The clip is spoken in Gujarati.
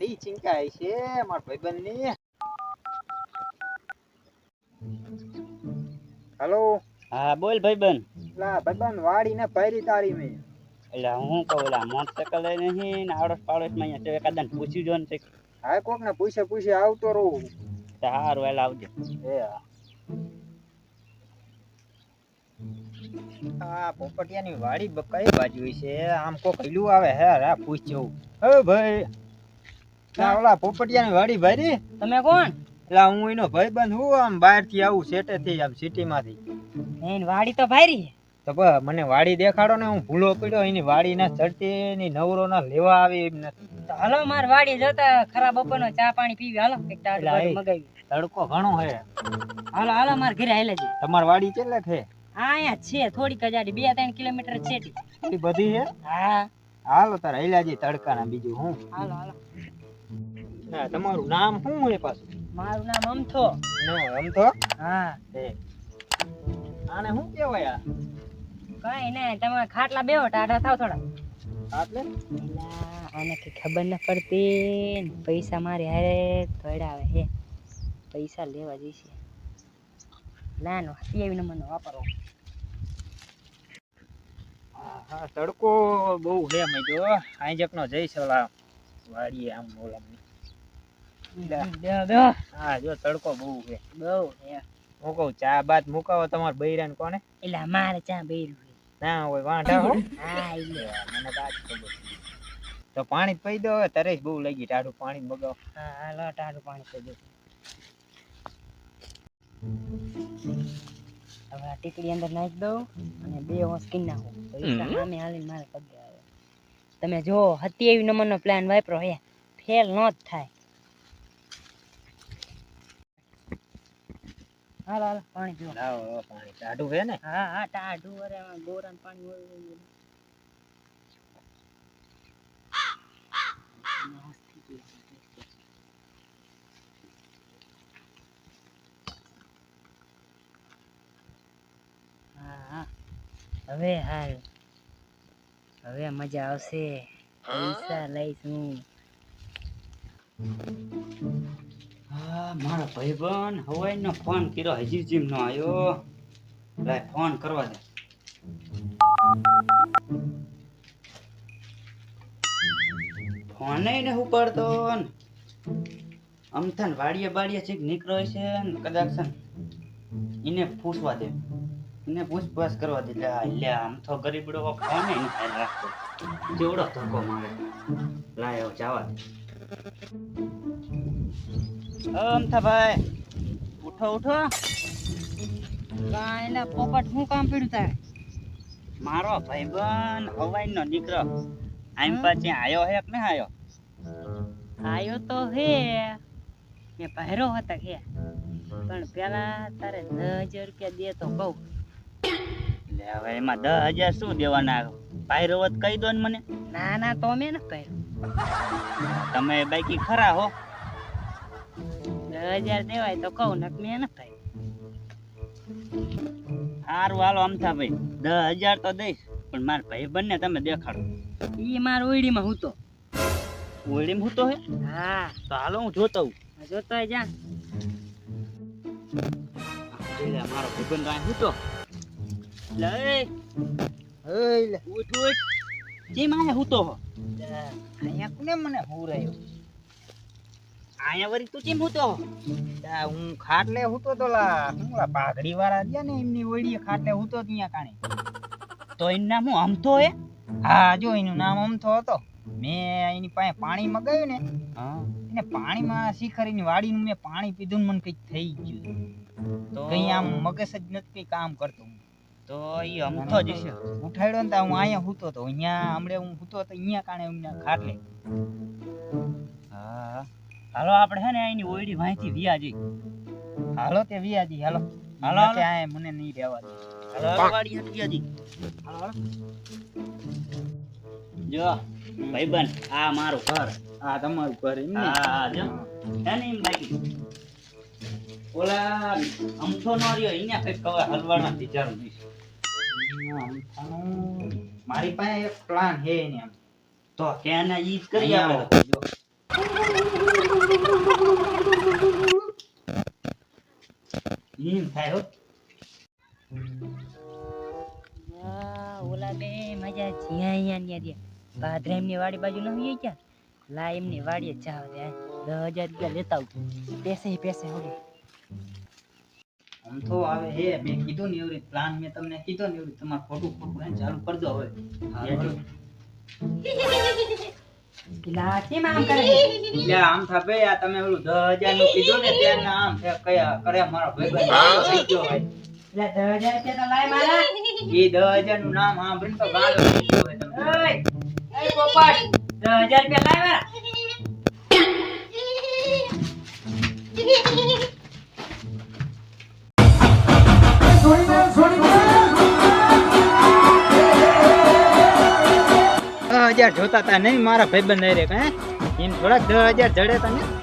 વાડી ચિંકાય છે મારા ભાઈબંધની. હેલો? હા બોલ ભાઈબંધ. લા ભાઈબંધ વાડી ને પૈરી તારી મેં. એટલે હું કહું ઓલા મોટરસાયકલ લઈને નહીં ને આડોશ પાડોશમાં અહીંયા છે એકાદાને પૂછ્યું જો ને હા કોક ને પૂછે પૂછે આવતો રહું. તો સારું એટલે આવજો. એ હા. આ પોપટિયાની વાડી કઈ બાજુ છે? આમ કોક હિલું આવે હે રા પૂછ જવું. હે ભાઈ. ના ઓલા પોપટિયાની વાડી ભરી તમે કોણ? એટલે હું એનો ભાઈબંધ હું આમ બહારથી આવું સેટે થી આમ સિટી માંથી એન વાડી તો ભારી તો બસ મને વાડી દેખાડો ને હું ભૂલો પડ્યો એની વાડી ના ચડતી ની નવરો ના લેવા આવી એમ નથી. તો હાલો માર વાડી જતા ખરાબ બપોરનો ચા પાણી પીવી. હાલો એક ટાટ મગાવી તડકો ઘણો હે હાલો હાલો માર ઘરે હાલે છે. તમાર વાડી કેટલે છે? હા અહીંયા છે થોડીક હજારી બે ત્રણ કિલોમીટર છે. બધી હે હા. હાલો તાર હૈલાજી તડકા ના બીજું હું? હાલો હાલો. હા, તમારું નામ શું હોય પાછું? મારું નામ અમથો. નો અમથો? હા. આને શું કહેવાય આ? કઈ નઈ તમે ખાટલા બેહો ટાઢા થાવ થોડા. ખાટલે? આને કઈ ખબર ન પડતી. પૈસા મારે હારે ધડાવે હે. પૈસા લેવા જઈશે. નાનો એવી નંબરનો વાપરો. હા, હા તડકો બહુ હે મજો આંજક નો જઈશ ઓલા વાડીએ આમ ઓલા હા જો તડકો બહુ છે. બહુ હે હું કહું ચા બાદ મુકાવો તમાર બૈરાને કોને? એટલે મારે ચા બેર્યું ના હોય વાંઢા હો. હા એટલે મને તો ખબર તો પાણી પી દો હવે બહુ લાગી ટાઢું પાણી મગાવો. હા હા લો ટાઢું પાણી પી દો. હવે આ ટીકડી અંદર નાખી દઉં અને બે હોંસ કરી નાખું. સામે હાલીને મારે પગે આવે. તમે જો એવી નંબરનો પ્લાન વાપરો હે. ફેલ ન જ થાય. હાલો હાલો પાણી પીવો. લાવો લાવો પાણી. ટાઢું છે ને? હા હા ટાઢું અરે આમાં બોરાનું પાણી હોય હોય હોય. હા હા. હવે હાલ. હવે મજા આવશે. પૈસા લઈશ હું હા. મારો ભાઈબંધ હવાઈનો ફોન કર્યો, હજી જીમ નો આવ્યો. લાય ફોન કરવા દે. ફોન ને ઉપાડતો. ને અમથાન વાડીએ બાડીએ ચીક નીકળો છે ને કદાચ એને પૂછવા દે. એને પૂછપાછ કરવા દે. એટલે લ્યા લે, આમ તો ગરીબડો ફોન રાખતો. કેવડો ધક્કો મારે. લાય જવા દે. અમથાભાઈ ઉઠો ઉઠો. કાંઈ ના પોપટ શું કામ પડ્યું તારે? મારો ભાઈબંધ હવાઈ નો દીકરો. આમ પાછી આયો હે કે આયો? આયો તો હે. કે પહેરો હતા હે. પણ પેલા તારે દસ હજાર રૂપિયા દે તો કહું. એટલે હવે એમાં દસ હજાર શું દેવાના? પહેરો કહી દો ને મને. ના ના તો મેં ને પહેરો તમે બાકી ખરા હો. હજાર દેવાય તો કહું ને મેં ન પહેરો સારું હાલો અમથા ભાઈ. દસ હજાર તો દઈશ પણ મારા ભાઈ બંને તમે દેખાડો. એ માર ઓયડીમાં હું તો ઓળીમાં હું? તો હે. હા તો હાલો હું જોતો હું જોતો હોય જા મારો ભાઈબંધ હું તો લે એ, એય લે, ઉઠ ઉઠ. જેમ માયા હું તો હો. અહીંયા કોને મને હુરાયો આયા વરી તું ચીમ હું તો હો? હું ખાટલે હુતો તો લા હું લા પાઘડી વાળા ગયા ને એમની ઓળીએ ખાટલે હુતો ત્યાં કાણે. તો એનું નામ હું અમથો હે? હા જો એનું નામ અમથો હતો. મેં એની પાસે પાણી મગાવ્યું ને હા. એને પાણીમાં શિખરીની વાડીનું મેં પાણી પીધું મને કંઈક થઈ ગયું. તો કઈ આમ મગજ જ નથી કઈ કામ કરતું. તો ઈ અમથો જ છે. ઉઠાડ્યો ને તો હું અહીંયા સૂતો તો અહીંયા હમણે હું સૂતો તો અહીંયા કાણે અમને ખાટલે. હા હાલો આપણે હે ને એની ઓયડી વાંચી વિયાજી હાલો તે વિયાજી હાલો. હાલો, કે ત્યાં મને નહીં રહેવા દે. હાલો વાડી હટ વિયા હાલો જો ભાઈબંધ આ મારું ઘર. આ તમારું ઘર? હા જો. હે ને બાકી. ઓલા અમથો નો રહ્યો અહીંયા કંઈક કવા હલવાના વિચારું નહીં અહીંયા અમથાનું મારી પાસે એક પ્લાન હે ને તો કે ને ઈ જ કરી આપણે જો. થાય હો. ઓલા બે મજા જ્યાં અહીંયા ને ત્યાં ભાદરા એમની વાડી બાજુ ન હોય ક્યાં? લા એમની વાડીએ જાવ દે. દસ હજાર રૂપિયા લેતા આવું પેસે પેસે હવે આમ તો આવે હે મેં કીધું ને એવી પ્લાન મેં તમને કીધો ને એવી તમારે ખોટું ખોટું એને ચાલુ કરી દો હવે આમ કરે છે? આમ થા ભાઈ આ તમે ઓલું દસ હજારનું કીધું ને ત્યારના આમ કયા કરે મારો ભાઈબંધ થઈ ગયો ભાઈ થઈ ગયો હોય ઓય ઓય પોપટ દસ હજાર રૂપિયા લાય હજાર જોતા હતા નહીં મારા ભાઈબંધ હારે, હે એમ થોડાક દસ હજાર જડે તને